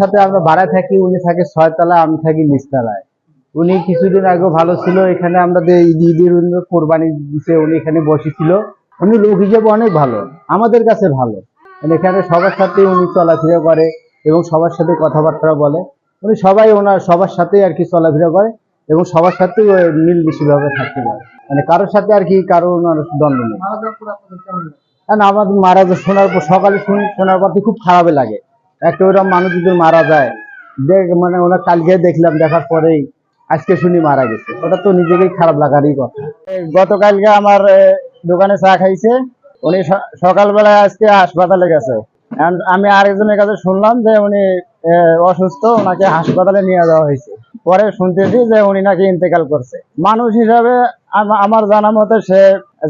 সাথে আমরা ভাড়া থাকি উনি থাকে ছয়তলা আমি থাকি নিচতলায়। উনি কিছুদিন আগে ভালো ছিল এখানে আমরা ঈদের কোরবানি দিছে উনি এখানে বসেছিল। উনি লোক হিসেবে অনেক ভালো আমাদের কাছে ভালো। মানে এখানে সবার সাথে উনি চলাফেরা করে এবং সবার সাথে কথাবার্তা বলে। উনি সবাই ওনার সবার সাথে আর কি চলাফেরা করে এবং সবার সাথে মিল ভাবে থাকতে পারে মানে কারোর সাথে আর কি কারও ওনার দ্বন্দ্ব নেই। আমাদের মারা শোনার পর সকালে শুনি শোনার পর খুব খারাপই লাগে। একটা ওরকম মানুষ যদি মারা যায়, দেখ মানে ওনার কালকে দেখলাম, দেখার পরেই আজকে শুনি মারা গেছে। ওটা তো নিজেকেই খারাপ লাগারই কথা। গতকালকে আমার দোকানে চা খাইছে, উনি সকালবেলায় আজকে হাসপাতালে গেছে। আমি আরেকজনের কাছে শুনলাম যে উনি অসুস্থ, ওনাকে হাসপাতালে নিয়ে যাওয়া হয়েছে। পরে শুনতেছি যে উনি নাকি ইন্তেকাল করছে। মানুষ হিসাবে আমার জানা মতে সে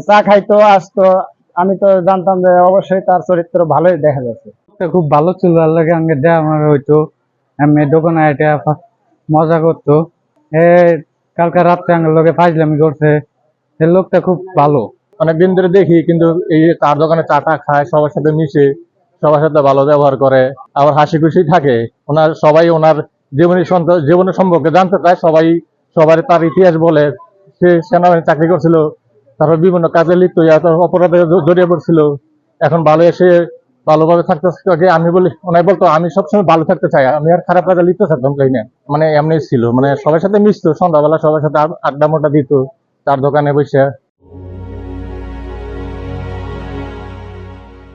চা খাইতো, আসতো। আমি তো জানতাম যে অবশ্যই তার চরিত্র ভালোই দেখা যাচ্ছে। খুব ভালো ছিল আর লাগে আগে দেয়া আমার হইতো। আমি দোকানে এটা মজা করতো। এ, কালকে রাত্রে আমার লোকে ফাজলামি করছে। সে লোকটা খুব ভালো। অনেকদিন ধরে দেখি, কিন্তু এই চার দোকানে চাটা খায়, সবার সাথে মিশে, সবার সাথে ভালো ব্যবহার করে, আবার হাসি খুশি থাকে। ওনার, সবাই ওনার জীবনী জীবনের সম্পর্কে জানতে চায়, সবাই সবার তার ইতিহাস বলে। সে সেনাবাহিনী চাকরি করছিল, তারপর বিভিন্ন কাজে লিপ্ত অপরাধে জড়িয়ে পড়ছিল। এখন ভালো এসে ভালোভাবে থাকতে যে আমি বলি, ওনাই বলতো, আমি সবসময় ভালো থাকতে চাই, আমি আর খারাপ কাজে লিপ্ত থাকতাম তাই না মানে এমনি ছিল মানে সবার সাথে মিশতো, সন্ধ্যাবেলা সবার সাথে আড- আড্ডা মোটা দিত তার দোকানে বসে।